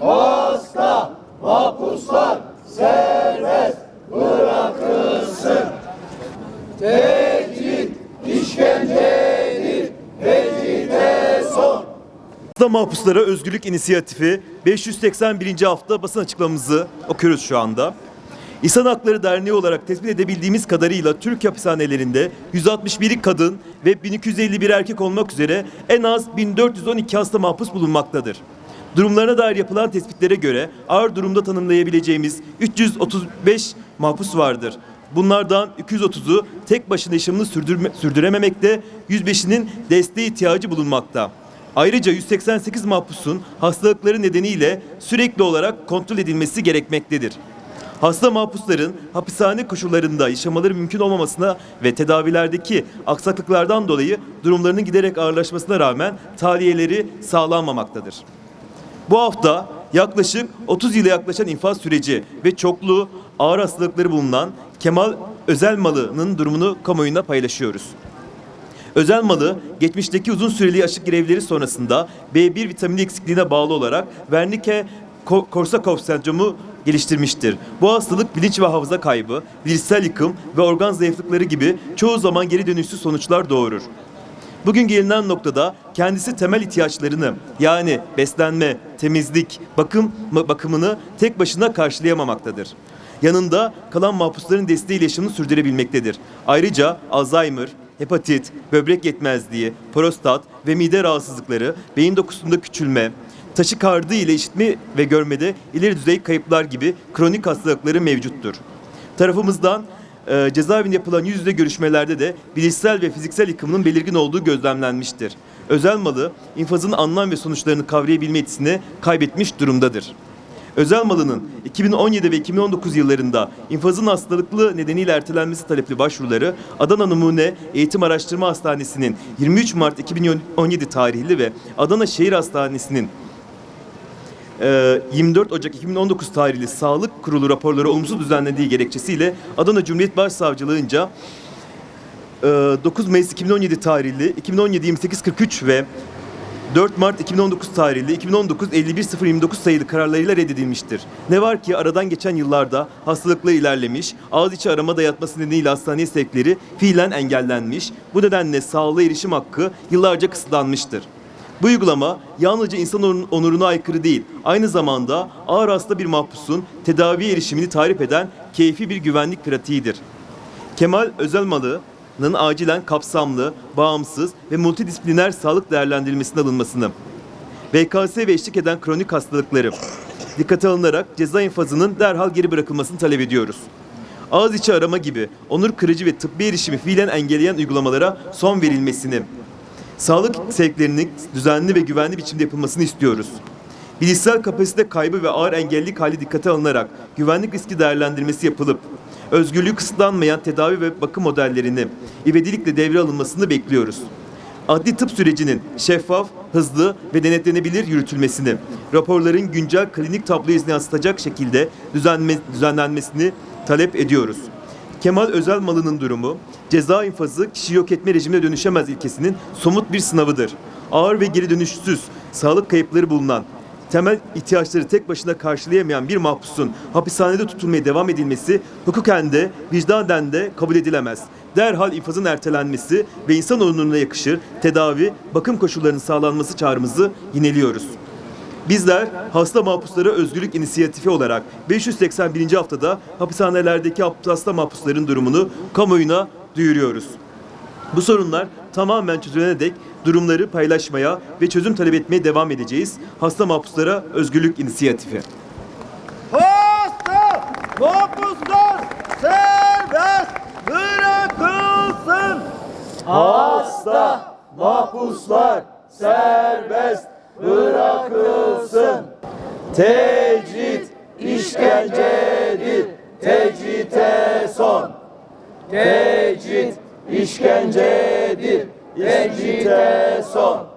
Hasta mahpuslar serbest bırakılsın. Tecrit işkencedir, tecride son. Hasta Mahpuslara Özgürlük İnisiyatifi 581. hafta basın açıklamamızı okuyoruz şu anda. İnsan Hakları Derneği olarak tespit edebildiğimiz kadarıyla Türk hapishanelerinde 161 kadın ve 1251 erkek olmak üzere en az 1412 hasta mahpus bulunmaktadır. Durumlarına dair yapılan tespitlere göre ağır durumda tanımlayabileceğimiz 335 mahpus vardır. Bunlardan 230'u tek başına yaşamını sürdürme- sürdürememekte, 105'inin desteğe ihtiyacı bulunmakta. Ayrıca 188 mahpusun hastalıkları nedeniyle sürekli olarak kontrol edilmesi gerekmektedir. Hasta mahpusların hapishane koşullarında yaşamaları mümkün olmamasına ve tedavilerdeki aksaklıklardan dolayı durumlarının giderek ağırlaşmasına rağmen tahliyeleri sağlanmamaktadır. Bu hafta yaklaşık 30 yıla yaklaşan infaz süreci ve çoklu ağır hastalıkları bulunan Kemal Özelmalı'nın durumunu kamuoyuna paylaşıyoruz. Özel malı geçmişteki uzun süreli aşık grevleri sonrasında B1 vitamini eksikliğine bağlı olarak Wernicke Ko- Korsakoff sendromu geliştirmiştir. Bu hastalık bilinç ve hafıza kaybı, bilişsel yıkım ve organ zayıflıkları gibi çoğu zaman geri dönüşsüz sonuçlar doğurur. Bugün gelinen noktada kendisi temel ihtiyaçlarını yani beslenme, temizlik, bakım bakımını tek başına karşılayamamaktadır. Yanında kalan mahpusların desteğiyle yaşamını sürdürebilmektedir. Ayrıca Alzheimer, hepatit, böbrek yetmezliği, prostat ve mide rahatsızlıkları, beyin dokusunda küçülme, taşikardi ile işitme ve görmede ileri düzey kayıplar gibi kronik hastalıkları mevcuttur. Tarafımızdan e, cezaevinde yapılan yüz yüze görüşmelerde de bilişsel ve fiziksel yıkımının belirgin olduğu gözlemlenmiştir. Özel malı infazın anlam ve sonuçlarını kavrayabilme yetisini kaybetmiş durumdadır. Özel malının 2017 ve 2019 yıllarında infazın hastalıklı nedeniyle ertelenmesi talepli başvuruları Adana Numune Eğitim Araştırma Hastanesi'nin 23 Mart 2017 tarihli ve Adana Şehir Hastanesi'nin 24 Ocak 2019 tarihli Sağlık Kurulu raporları olumsuz düzenlediği gerekçesiyle Adana Cumhuriyet Başsavcılığınca e, 9 Mayıs 2017 tarihli 2017 2843 ve 4 Mart 2019 tarihli 2019 51029 sayılı kararlarıyla reddedilmiştir. Ne var ki aradan geçen yıllarda hastalıkla ilerlemiş, ağız içi arama dayatması nedeniyle hastaneye sevkleri fiilen engellenmiş. Bu nedenle sağlığa erişim hakkı yıllarca kısıtlanmıştır. Bu uygulama yalnızca insan onur- onuruna aykırı değil, aynı zamanda ağır hasta bir mahpusun tedavi erişimini tarif eden keyfi bir güvenlik pratiğidir. Kemal Özelmalı'nın acilen kapsamlı, bağımsız ve multidisipliner sağlık değerlendirilmesine alınmasını, BKS ve eşlik eden kronik hastalıkları dikkate alınarak ceza infazının derhal geri bırakılmasını talep ediyoruz. Ağız içi arama gibi onur kırıcı ve tıbbi erişimi fiilen engelleyen uygulamalara son verilmesini, sağlık sevklerinin düzenli ve güvenli biçimde yapılmasını istiyoruz. Bilişsel kapasite kaybı ve ağır engellilik hali dikkate alınarak güvenlik riski değerlendirmesi yapılıp özgürlüğü kısıtlanmayan tedavi ve bakım modellerini ivedilikle devre alınmasını bekliyoruz. Adli tıp sürecinin şeffaf, hızlı ve denetlenebilir yürütülmesini, raporların güncel klinik tabloyu yansıtacak şekilde düzenlenmesini talep ediyoruz. Kemal Özelmalı'nın durumu, ceza infazı kişi yok etme rejimine dönüşemez ilkesinin somut bir sınavıdır. Ağır ve geri dönüşsüz sağlık kayıpları bulunan, temel ihtiyaçları tek başına karşılayamayan bir mahpusun hapishanede tutulmaya devam edilmesi hukuken de vicdanen de kabul edilemez. Derhal infazın ertelenmesi ve insan onuruna yakışır tedavi, bakım koşullarının sağlanması çağrımızı yineliyoruz. Bizler hasta mahpuslara özgürlük inisiyatifi olarak 581. haftada hapishanelerdeki hasta mahpusların durumunu kamuoyuna duyuruyoruz. Bu sorunlar tamamen çözülene dek durumları paylaşmaya ve çözüm talep etmeye devam edeceğiz. Hasta mahpuslara özgürlük inisiyatifi. Hasta mahpuslar serbest bırakılsın. Hasta mahpuslar serbest bırakılsın. Tecrit işkencedir, tecrite son. Tecrit işkencedir, tecrite son.